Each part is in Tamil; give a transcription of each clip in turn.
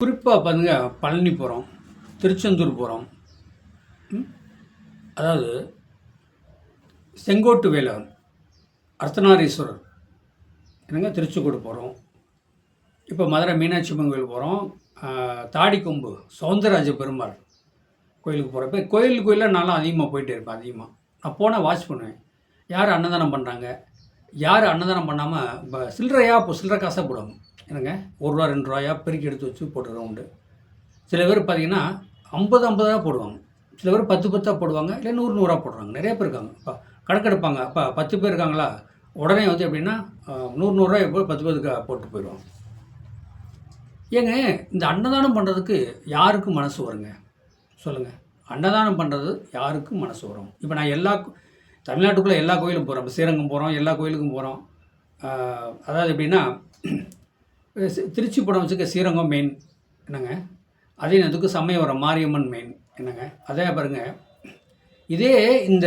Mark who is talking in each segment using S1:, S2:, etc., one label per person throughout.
S1: குறிப்பாக பாருங்க பழனி போகிறோம் திருச்செந்தூர் போகிறோம் அதாவது செங்கோட்டு வேலவன் அர்த்தநாரீஸ்வரர். என்னங்க திருச்செங்கோடு போகிறோம் இப்போ மதுரை மீனாட்சி அம்மன் கோயில் போகிறோம் தாடிக்கொம்பு சௌந்தரராஜ பெருமாள் கோயிலுக்கு போகிறப்ப கோயில் கோயிலில் நான்லாம் அதிகமாக போயிட்டே இருப்பேன் அதிகமாக நான் போனால் வாட்ச் பண்ணுவேன். யார் அன்னதானம் பண்ணுறாங்க யார் அன்னதானம் பண்ணாமல் இப்போ சில்லறையாக இப்போ சில்லறை காசாக போடுவாங்க. என்னங்க? ஒரு ரூபா ரெண்டு ரூபாயா? பெருக்கி எடுத்து வச்சு போட்டுறோம் உண்டு சில பேர் பார்த்தீங்கன்னா ஐம்பது ஐம்பதாக போடுவாங்க. சில பேர் பத்து பத்தாக போடுவாங்க. இல்லை நூறு நூறாக போடுறாங்க. நிறைய பேர் இருக்காங்க. இப்போ கணக்கெடுப்பாங்க. அப்போ பத்து பேர் இருக்காங்களா? உடனே வந்து எப்படின்னா நூறு நூறுரூவா எப்போ பத்து பேருக்கு போட்டு போயிடுவாங்க. ஏங்க இந்த அன்னதானம் பண்ணுறதுக்கு யாருக்கும் மனசு வருங்க? சொல்லுங்கள் அன்னதானம் பண்ணுறது யாருக்கும் மனசு வரும்? இப்போ நான் எல்லா தமிழ்நாட்டுக்குள்ளே எல்லா கோயிலும் போகிறோம் இப்போ ஸ்ரீரங்கம் போகிறோம் எல்லா கோயிலுக்கும் போகிறோம் அதாவது எப்படின்னா திருச்சி படம் வச்சுக்க ஸ்ரீரங்கம் மெயின் என்னங்க? அதே நேரத்துக்கு சமயவரம் மாரியம்மன் மெயின் என்னங்க? அதே பாருங்க. இதே இந்த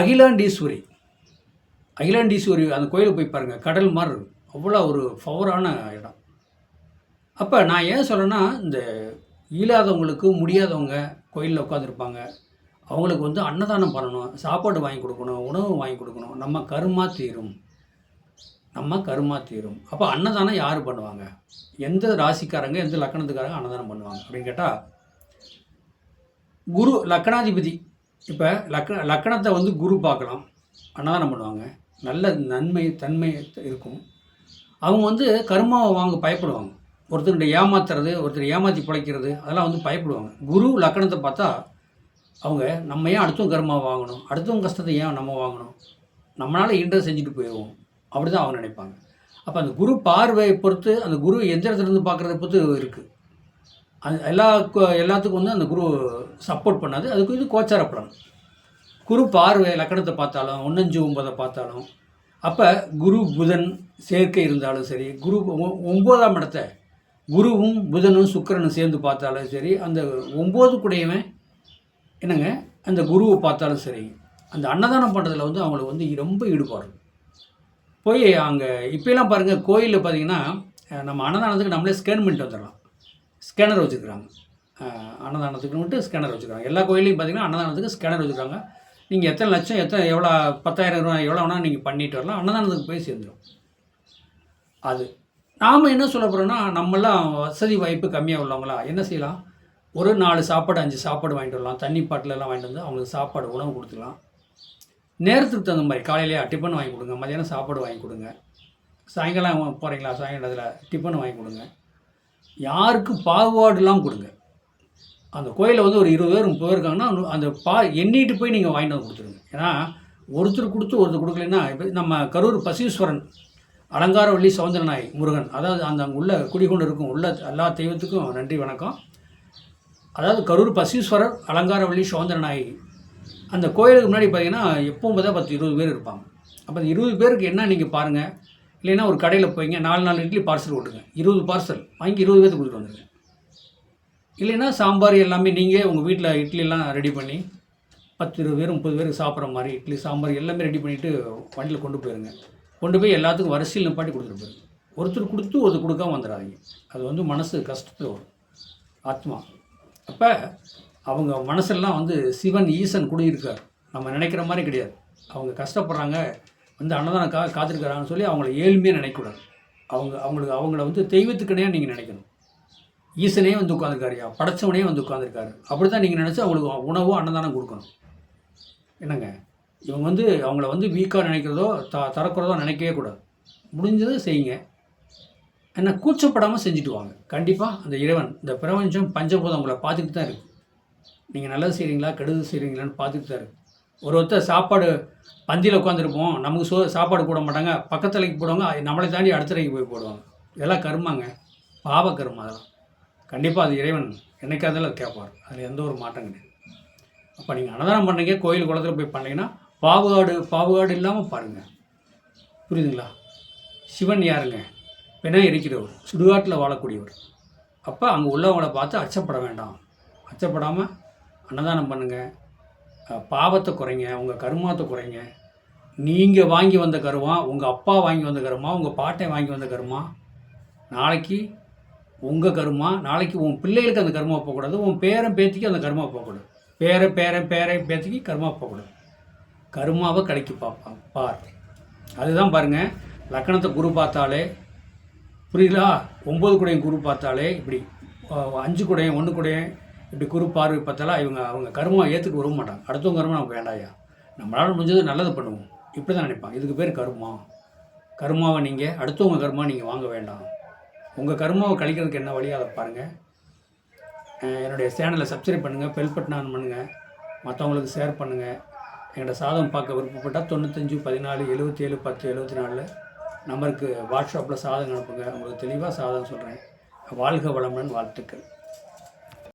S1: அகிலாண்டீஸ்வரி. அகிலாண்டீஸ்வரி அந்த கோயிலுக்கு போய் பாருங்கள் கடல் மாதிரி இருக்கும். அவ்வளோ ஒரு ஃபவரான இடம். அப்போ நான் ஏன் சொல்கிறேன்னா இந்த இயலாதவங்களுக்கு முடியாதவங்க கோயிலில் உட்காந்துருப்பாங்க அவங்களுக்கு வந்து அன்னதானம் பண்ணணும் சாப்பாடு வாங்கி கொடுக்கணும் உணவு வாங்கி கொடுக்கணும். நம்ம கருமா தீரும். நம்ம கருமா தீரும். அப்போ அன்னதானம் யார் பண்ணுவாங்க? எந்த ராசிக்காரங்க எந்த லக்கணத்துக்காரங்க அன்னதானம் பண்ணுவாங்க? அப்படின்னு கேட்டால் குரு லக்கணாதிபதி. இப்போ லக்கண லக்கணத்தை வந்து குரு பார்க்கலாம். அன்னதானம் பண்ணுவாங்க. நல்ல நன்மை தன்மை இருக்கும். அவங்க வந்து கர்மாவை வாங்க பயப்படுவாங்க. ஒருத்தருடைய ஏமாத்துறது ஒருத்தர் ஏமாற்றி பிழைக்கிறது அதெல்லாம் வந்து பயப்படுவாங்க. குரு லக்கணத்தை பார்த்தா அவங்க நம்ம ஏன் அடுத்தவங்க கருமாவை வாங்கணும்? அடுத்தவங்க கஷ்டத்தை ஏன் நம்ம வாங்கணும்? நம்மளால் ஈன்றதை செஞ்சுட்டு போயிடுவோம். அப்படி தான் அவங்க நினைப்பாங்க. அப்போ அந்த குரு பார்வையை பொறுத்து அந்த குரு எந்த இடத்துல பார்க்குறத பொறுத்து இருக்குது அது எல்லா எல்லாத்துக்கும் வந்து அந்த குரு சப்போர்ட் பண்ணாது. அதுக்கு இது கோச்சார பலன். குரு பார்வை லக்கணத்தை பார்த்தாலும் ஒன்னஞ்சு ஒன்பதை பார்த்தாலும் அப்போ குரு புதன் சேர்க்கை இருந்தாலும் சரி குரு ஒ- இடத்த குருவும் புதனும் சுக்கிரனும் சேர்ந்து பார்த்தாலும் சரி அந்த ஒம்பது கூடையவன் என்னங்க அந்த குருவை பார்த்தாலும் சரி அந்த அன்னதானம் பண்ணுறதுல வந்து அவங்களுக்கு வந்து ரொம்ப ஈடுபாடு. போய் அங்கே இப்போலாம் பாருங்கள் கோயிலில் பார்த்தீங்கன்னா நம்ம அன்னதானத்துக்கு நம்மளே ஸ்கேன் பண்ணிட்டு வந்துடலாம். ஸ்கேனர் வச்சுருக்குறாங்க. அன்னதானத்துக்கு மட்டும் ஸ்கேனர் வச்சுருக்காங்க எல்லா கோயிலையும் பார்த்தீங்கன்னா அன்னதானத்துக்கு ஸ்கேனர் வச்சுருக்காங்க. நீங்கள் எத்தனை லட்சம் எத்தனை எவ்வளோ பத்தாயிரம் ரூபாய் எவ்வளோ வேணால் நீங்கள் பண்ணிட்டு வரலாம். அன்னதானத்துக்கு போய் சேர்ந்துடும் அது. நாம் என்ன சொல்ல போகிறோன்னா நம்மளாம் வசதி வாய்ப்பு கம்மியாக உள்ளவங்களா? என்ன செய்யலாம்? ஒரு நாலு சாப்பாடு அஞ்சு சாப்பாடு வாங்கிட்டு வரலாம். தண்ணி பாட்டிலெல்லாம் வாங்கிட்டு வந்து அவங்களுக்கு சாப்பாடு உணவு கொடுத்துக்கலாம். நேரத்துக்கு தகுந்த மாதிரி காலையிலேயே டிஃபன் வாங்கி கொடுங்க மதியானம் சாப்பாடு வாங்கி கொடுங்க. சாயங்காலம் போகிறீங்களா சாயங்காலத்தில் டிஃபன் வாங்கி கொடுங்க. யாருக்கும் பாகுபாடுலாம் கொடுங்க. அந்த கோயிலில் வந்து ஒரு இருபது பேர் முப்பது பேர் இருக்காங்கன்னா அந்த- அந்த பா எண்ணிட்டு போய் நீங்கள் வாங்கிட்டு வந்து கொடுத்துருங்க. ஏன்னா ஒருத்தர் கொடுத்து ஒருத்தர் கொடுக்கலன்னா இப்போ நம்ம கரூர் பசீஸ்வரன் அலங்காரவள்ளி சௌந்தரநாய் முருகன் அதாவது அந்த அங்கே உள்ள குடிகொண்டு இருக்கும் உள்ள எல்லா தெய்வத்துக்கும் நன்றி வணக்கம். அதாவது கரூர் பசீஸ்வரர் அலங்காரவள்ளி சௌந்தரநாய் அந்த கோயிலுக்கு முன்னாடி பார்த்தீங்கன்னா எப்பவும் பார்த்தா பத்து இருபது பேர் இருப்பாங்க. அப்போ அந்த இருபது பேருக்கு என்ன நீங்கள் பாருங்கள் இல்லைன்னா ஒரு கடையில் போய்ங்க நாலு நாலு இட்லி பார்சல் ஓட்டுங்க. இருபது பார்சல் வாங்கி இருபது பேருக்கு கொடுத்துட்டு வந்துருங்க. இல்லைன்னா சாம்பார் எல்லாமே நீங்கள் உங்கள் வீட்டில் இட்லிலாம் ரெடி பண்ணி பத்து இருபது பேர் முப்பது பேருக்கு சாப்பிட்ற மாதிரி இட்லி சாம்பார் எல்லாமே ரெடி பண்ணிவிட்டு வண்டியில் கொண்டு போயிருங்க. கொண்டு போய் எல்லாத்துக்கும் வரிசையில் நிப்பாட்டி கொடுத்துட்டு போயிருங்க. ஒருத்தர் கொடுத்து ஒருத்தர் கொடுக்காம வந்துடாதீங்க அது வந்து மனசு கஷ்டத்தில் வரும் ஆத்மா. அப்போ அவங்க மனசெல்லாம் வந்து சிவன் ஈசன் குடியிருக்கார். நம்ம நினைக்கிற மாதிரி கிடையாது. அவங்க கஷ்டப்படுறாங்க வந்து அன்னதானக்காக காத்திருக்கிறாங்கன்னு சொல்லி அவங்கள ஏழ்மையாக நினைக்கக்கூடாது. அவங்க அவங்களுக்கு அவங்கள வந்து தெய்வத்துக்குனே நீங்கள் நினைக்கணும். ஈசனே வந்து உட்காந்துருக்காருயா படைச்சவனே வந்து உட்காந்துருக்காரு அப்படி தான் நீங்கள் நினச்சி அவங்களுக்கு உணவோ அன்னதானம் கொடுக்கணும். என்னங்க? இவங்க வந்து அவங்கள வந்து வீக்காக நினைக்கிறதோ த தரக்குறதோ நினைக்கவே கூடாது. முடிஞ்சதை செய்யுங்க. என்ன கூச்சப்படாமல் செஞ்சுட்டு வாங்க. கண்டிப்பாக அந்த இறைவன் இந்த பிரபஞ்சம் பஞ்சபூதம் உங்களை பார்த்துக்கிட்டு தான் இருக்குது நீங்கள் நல்லது செய்கிறீங்களா கெடுதல் செய்கிறீங்களான்னு பார்த்துட்டு தான் இருக்குது ஒரு ஒருத்தர் சாப்பாடு பந்தியில் உட்காந்துருப்போம் நமக்கு சோ சாப்பாடு போட மாட்டாங்க பக்கத்துலைக்கு போடுவாங்க நம்மளை தாண்டி அடுத்தலைக்கு போய் போடுவாங்க. இதெல்லாம் கருமாங்க பாவ கருமா அதெல்லாம். கண்டிப்பாக அது இறைவன் என்னைக்காதெல்லாம் கேட்பார். அதில் எந்த ஒரு மாற்றம் கிடையாது. அப்போ நீங்கள் அன்னதானம் பண்ணுறீங்க கோயில் குளத்துல போய் பண்ணீங்கன்னா பாகுகாடு பாகுகாடு இல்லாமல் பாருங்கள் புரியுதுங்களா? சிவன் யாருங்க? பெண்ணாக இருக்கிறவர் சுடுகாட்டில் வாழக்கூடியவர். அப்போ அங்கே உள்ளவங்களை பார்த்து அச்சப்பட வேண்டாம். அச்சப்படாமல் அன்னதானம் பண்ணுங்கள் பாவத்தை குறைங்க உங்கள் கருமாத்தை குறைங்க. நீங்கள் வாங்கி வந்த கருமா உங்கள் அப்பா வாங்கி வந்த கருமா உங்கள் பாட்டை வாங்கி வந்த கருமா நாளைக்கு உங்கள் கருமா நாளைக்கு உன் பிள்ளைகளுக்கு அந்த கருமா போகக்கூடாது உன் பேரன் பேத்திக்கு அந்த கருமா போகக்கூடாது. பேர பேரன் பேரை பேத்திக்கு கருமா போகக்கூடாது. கருமாவை கடைக்கு பார்ப்பான் பார். அதுதான் பாருங்கள் லக்கணத்தை குரு பார்த்தாலே புரியுதா? ஒம்பது குடையும் குரு பார்த்தாலே இப்படி அஞ்சு குடையும் ஒன்று குடையும் இப்படி குரு பார்வை பார்த்தாலா இவங்க அவங்க கருமா ஏற்றுக்க விரும்ப மாட்டாங்க. அடுத்தவங்க கருமா நமக்கு வேண்டாயா? நம்மளால் முடிஞ்சது நல்லது பண்ணுவோம். இப்படி தான் நினைப்பாங்க. இதுக்கு பேர் கருமா. கருமாவை நீங்கள் அடுத்தவங்க கருமா நீங்கள் வாங்க வேண்டாம். உங்கள் கருமாவை கழிக்கிறதுக்கு என்ன வழியாக அதை பாருங்கள் என்னுடைய சேனலை சப்ஸ்கிரைப் பண்ணுங்கள் பெல் பட்டன் ஆன் பண்ணுங்கள் மற்றவங்களுக்கு ஷேர் பண்ணுங்கள் எங்களோட சாதம் பார்க்க விருப்பப்பட்டால் தொண்ணூத்தஞ்சு பதினாலு எழுபத்தி ஏழு பத்து எழுபத்தி நாலு நம்பருக்கு வாட்ஸ்அப்பில் சாதம் அனுப்புங்க. உங்களுக்கு தெளிவாக சாதம் சொல்கிறேன் வாழ்க வளமுடன் வாழ்த்துக்கள்.